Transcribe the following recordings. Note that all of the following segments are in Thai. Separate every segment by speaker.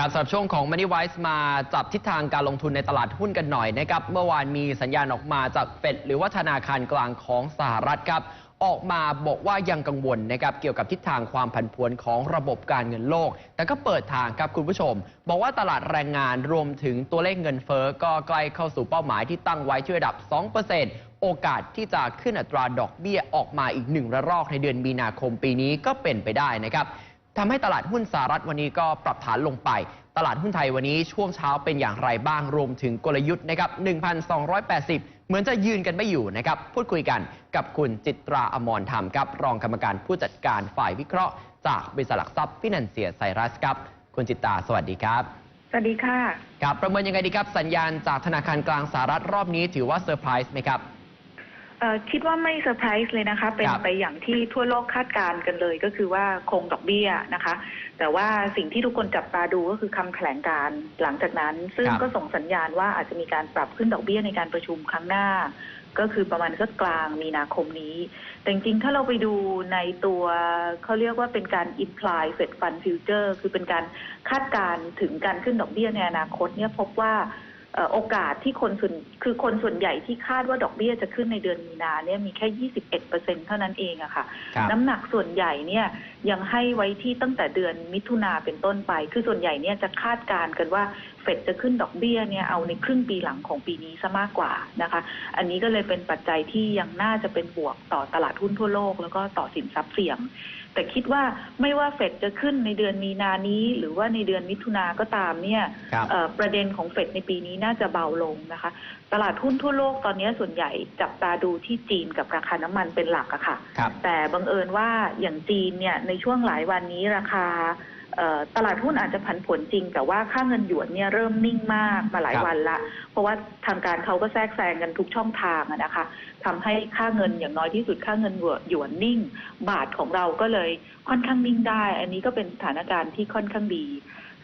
Speaker 1: การสำหรับช่วงของ Money Wise มาจับทิศทางการลงทุนในตลาดหุ้นกันหน่อยนะครับ เมื่อวานมีสัญญาณออกมาจากเฟดหรือว่าธนาคารกลางของสหรัฐครับ ออกมาบอกว่ายังกังวลนะครับเกี่ยวกับทิศทางความผันผวนของระบบการเงินโลก แต่ก็เปิดทางครับคุณผู้ชม บอกว่าตลาดแรงงานรวมถึงตัวเลขเงินเฟ้อก็ใกล้เข้าสู่เป้าหมายที่ตั้งไว้ที่ระดับ 2%โอกาสที่จะขึ้นอัตราดอกเบี้ยออกมาอีกหนึ่งระลอกในเดือนมีนาคมปีนี้ก็เป็นไปได้นะครับ ทำให้ตลาดหุ้นสหรัฐวันนี้ก็ปรับฐานลงไป ตลาดหุ้นไทยวันนี้ช่วงเช้าเป็นอย่างไรบ้างรวมถึงกลยุทธ์นะครับ1,280 เหมือนจะยืนกันไม่อยู่นะครับ พูดคุยกันกับคุณจิตราอมรธรรมครับ รองกรรมการผู้จัดการฝ่ายวิเคราะห์ จากบริษัทหลักทรัพย์ฟินันเซียไซรัสครับ คุณจิตราสวัสดีครับ
Speaker 2: สวัสดีค่ะ
Speaker 1: ครับประเมินยังไงดีครับสัญญาณจากธนาคารกลางสหรัฐรอบนี้ถือว่าเซอร์ไพรส์ไหมครับ
Speaker 2: เอ่อคิดว่าไม่เซอร์ไพรส์เลยนะคะ เป็น
Speaker 1: ครับ
Speaker 2: ไปอย่างที่ทั่วโลกคาดการณ์กันเลย ก็คือว่าคงดอกเบี้ยนะคะ แต่ว่าสิ่งที่ทุกคนจับตาดูก็คือคำแถลงการณ์หลังจากนั้น ซึ่ง
Speaker 1: ครับ
Speaker 2: ก็ส่งสัญญาณว่าอาจจะมีการปรับขึ้นดอกเบี้ยในการประชุมครั้งหน้า ก็คือประมาณสักกลางมีนาคมนี้ แต่จริงๆถ้าเราไปดูในตัวเขาเรียกว่าเป็นการ imply Fed Fund Future คือเป็นการคาดการณ์ถึงการขึ้นดอกเบี้ยในอนาคตเนี่ยพบว่าเอ่อ โอกาสที่คนส่วนคือคนส่วนใหญ่ที่คาดว่าดอกเบี้ยจะขึ้นในเดือนมีนาเนี่ยมีแค่ 21เปอร์เซ็นเท่านั้นเองอะค่ะ
Speaker 1: ครับ
Speaker 2: น้ำหนักส่วนใหญ่เนี่ยยังให้ไว้ที่ตั้งแต่เดือนมิถุนาเป็นต้นไป คือส่วนใหญ่เนี่ยจะคาดการณ์กันว่าเฟดจะขึ้นดอกเบี้ยเนี่ยเอาในครึ่งปีหลังของปีนี้ซะมากกว่านะคะ อันนี้ก็เลยเป็นปัจจัยที่ยังน่าจะเป็นบวกต่อตลาดหุ้นทั่วโลก แล้วก็ต่อสินทรัพย์เสี่ยงแต่คิดว่าไม่ว่าเฟดจะขึ้นในเดือนมีนานี้ หรือว่าในเดือนมิถุนาก็ตามเนี่ย
Speaker 1: ครับ
Speaker 2: เอ่อประเด็นของเฟดในปีนี้น่าจะเบาลงนะคะ ตลาดหุ้นทั่วโลกตอนนี้ส่วนใหญ่จับตาดูที่จีนกับราคาน้ำมันเป็นหลักอะค่ะ
Speaker 1: ครับ
Speaker 2: แต่บังเอิญว่าอย่างจีนเนี่ยในช่วงหลายวันนี้ราคาเอ่อ ตลาดหุ้นอาจจะผันผวนจริง แต่ว่าค่าเงินหยวนเนี่ยเริ่มนิ่งมากมาหลาย
Speaker 1: ครับ
Speaker 2: วันละ เพราะว่าทางการเขาก็แทรกแซงกันทุกช่องทางอะนะคะทำให้ค่าเงินอย่างน้อยที่สุดค่าเงินหยวนนิ่ง บาทของเราก็เลยค่อนข้างนิ่งได้ อันนี้ก็เป็นสถานการณ์ที่ค่อนข้างดี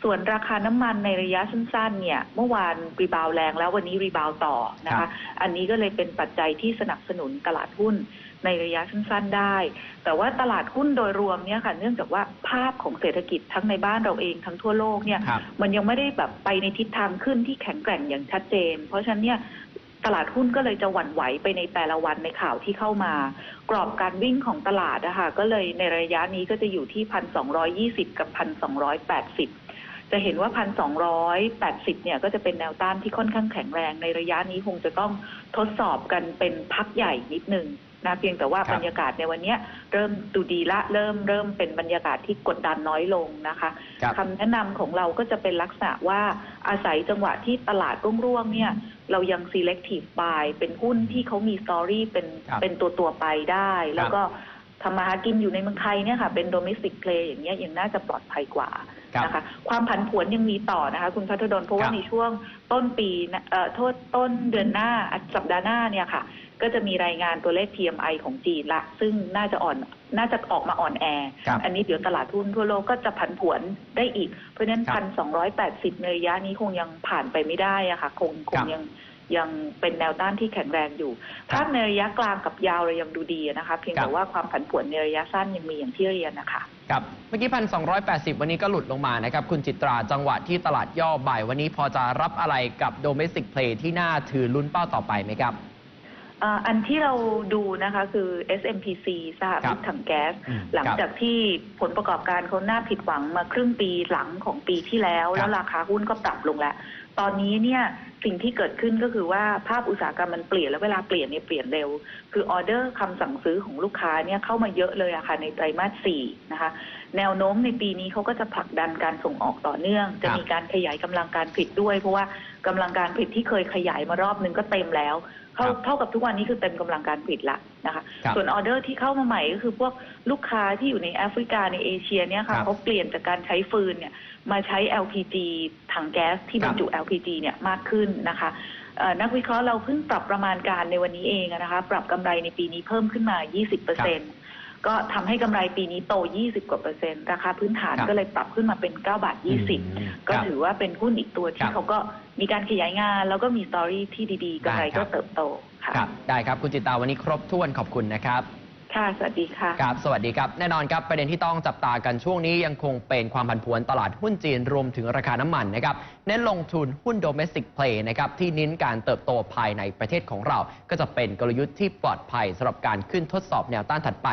Speaker 2: ส่วนราคาน้ำมันในระยะสั้นๆ เนี่ย เมื่อวานรีบาวแรงแล้ววันนี้รีบาวต่อนะ
Speaker 1: ครั
Speaker 2: คะ
Speaker 1: บ
Speaker 2: อันนี้ก็เลยเป็นปัจจัยที่สนับสนุนตลาดหุ้นในระยะสั้นๆ ได้ แต่ว่าตลาดหุ้นโดยรวมเนี่ยค่ะ เนื่องจากว่าภาพของเศรษฐกิจทั้งในบ้านเราเองทั้งทั่วโลกเนี่ย
Speaker 1: ครับ
Speaker 2: มันยังไม่ได้แบบไปในทิศทางขึ้นที่แข็งแกร่งอย่างชัดเจน เพราะฉะนั้นเนี่ยตลาดหุ้นก็เลยจะหวั่นไหวไปในแต่ละวันในข่าวที่เข้ามา กรอบการวิ่งของตลาดนะคะก็เลยในระยะนี้ก็จะอยู่ที่พันสองยี่สิบกับพันสองร้อยแปดสิบ จะเห็นว่าพันสองร้อยแปดสิบเนี่ยก็จะเป็นแนวต้านที่ค่อนข้างแข็งแรง ในระยะนี้คงจะต้องทดสอบกันเป็นพักใหญ่นิดนึงนะเพียงแต่ว่า
Speaker 1: ครับ
Speaker 2: บรรยากาศในวันเนี้ยเริ่มดูดีละเริ่มเริ่มเป็นบรรยากาศที่กดดันน้อยลงนะคะ
Speaker 1: ครับ
Speaker 2: คำแนะนำของเราก็จะเป็นลักษณะว่าอาศัยจังหวะที่ตลาดร่วงๆเนี่ยเรายัง selective buy เป็นหุ้นที่เขามี story เป็น
Speaker 1: ครับ
Speaker 2: เป็นตัวตัวๆไปได้ แล้วก็ ทำมาหากินอยู่ในเมืองไทยเนี่ยค่ะเป็น domestic play อย่างเงี้ยยังน่าจะปลอดภัยกว่า
Speaker 1: ครับ
Speaker 2: นะคะความผันผวนยังมีต่อนะคะ คุณพัทดลเพราะว่า
Speaker 1: ครับ
Speaker 2: ในช่วงต้นปีนะเอ่อโทษต้นเดือนหน้าสัปดาห์หน้าเนี่ยค่ะ ก็จะมีรายงานตัวเลข PMI ของจีนละ ซึ่งน่าจะอ่อนน่าจะออกมาอ่อนแอ
Speaker 1: ครับ
Speaker 2: อันนี้เดี๋ยวตลาดหุ้นทั่วโลกก็จะผันผวนได้อีก เพราะฉะนั้น
Speaker 1: ครั
Speaker 2: พั
Speaker 1: บ
Speaker 2: นสองร้อยแปดสิบในระยะนี้คงยังผ่านไปไม่ได้อะค่ะ คงค
Speaker 1: ครั
Speaker 2: ง
Speaker 1: บ
Speaker 2: ยัง ยังเป็นแนวต้านที่แข็งแรงอยู่
Speaker 1: ครับ
Speaker 2: ภาพในระยะกลางกับยาวเรายังดูดีนะคะเพียง
Speaker 1: ครั
Speaker 2: แต่
Speaker 1: บ
Speaker 2: ว่าความผันผวนในระยะสั้นยังมีอย่างที่เรียนนะคะ
Speaker 1: ครับเมื่อกี้พันสองวันนี้ก็หลุดลงมานะครับคุณจิตราจังหวะที่ตลาดย่อบ่ายวันนี้พอจะรับอะไรกับ domestic play ที่น่าถือลุ้นเป้าต่อไปไหมครับ
Speaker 2: อ่าอันที่เราดูนะคะคือ SMPC สห
Speaker 1: ครั
Speaker 2: มิ
Speaker 1: บ
Speaker 2: ตถังแก๊ส
Speaker 1: อืม
Speaker 2: หลัง
Speaker 1: ครับ
Speaker 2: จากที่ผลประกอบการเขาน่าผิดหวังมาครึ่งปีหลังของปีที่แล้ว
Speaker 1: ครับ
Speaker 2: แล้วราคาหุ้นก็ปรับลงแล้ว ตอนนี้เนี่ย สิ่งที่เกิดขึ้นก็คือว่าภาพอุตสาหกรรมมันเปลี่ยนแล้วเวลาเปลี่ยนเนี่ยเปลี่ยนเร็ว คือออเดอร์คำสั่งซื้อของลูกค้าเนี่ยเข้ามาเยอะเลยอะค่ะในไตรมาสสี่นะคะแนวโน้มในปีนี้เขาก็จะผลักดันการส่งออกต่อเนื่อง จะมีการขยายกำลังการผลิตด้วย เพราะว่ากำลังการผลิตที่เคยขยายมารอบนึงก็เต็มแล้ว เท่า
Speaker 1: ครับ
Speaker 2: เท่ากับทุกวันนี้คือเต็มกำลังการผลิตละนะคะ
Speaker 1: ครับ
Speaker 2: ส่วนออเดอร์ที่เข้ามาใหม่ก็คือพวกลูกค้าที่อยู่ในแอฟริกาในเอเชียเนี่ย
Speaker 1: ครั
Speaker 2: ค่ะ
Speaker 1: บ
Speaker 2: เขาเปลี่ยนจากการใช้ฟืนเนี่ยมาใช้ LPG ถังแก๊สที่
Speaker 1: ครับ
Speaker 2: บรรจุ LPG เนี่ยมากขึ้นนะคะเอ่อนักวิเคราะห์เราเพิ่งปรับประมาณการในวันนี้เองอะนะคะ ปรับกำไรในปีนี้เพิ่มขึ้นมา 20เปอร์เซ็นต์ ก็ทำให้กำไรปีนี้โต 20 กว่าเปอร์เซ็นต์ ราคาพื้นฐาน
Speaker 1: ครับ
Speaker 2: ก็เลยปรับขึ้นมาเป็น 9 บาท
Speaker 1: อืม
Speaker 2: 20 ก็
Speaker 1: ครับ
Speaker 2: ถือว่าเป็นหุ้นอีกตัว
Speaker 1: ครั
Speaker 2: ที่
Speaker 1: บ
Speaker 2: เขาก็มีการขยายงาน แล้วก็มีสตอรี่ที่ดีๆกำไร
Speaker 1: ได้ครั
Speaker 2: ก็
Speaker 1: บ
Speaker 2: เติบโตค่ะ
Speaker 1: ครับ ได้ครับ คุณจิตราวันนี้ครบถ้วนขอบคุณนะครับ
Speaker 2: ค่ะสวัสดีค่ะ
Speaker 1: ครับสวัสดีครับ แน่นอนครับประเด็นที่ต้องจับตากันช่วงนี้ยังคงเป็นความผันผวนตลาดหุ้นจีนรวมถึงราคาน้ำมันนะครับเน้นลงทุนหุ้น domestic play นะครับที่เน้นการเติบโตภายในประเทศของเรา ก็จะเป็นกลยุทธ์ที่ปลอดภัยสำหรับการขึ้นทดสอบแนวต้านถัดไป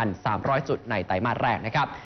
Speaker 1: 1,300 จุดในไตรมาสแรกนะครับ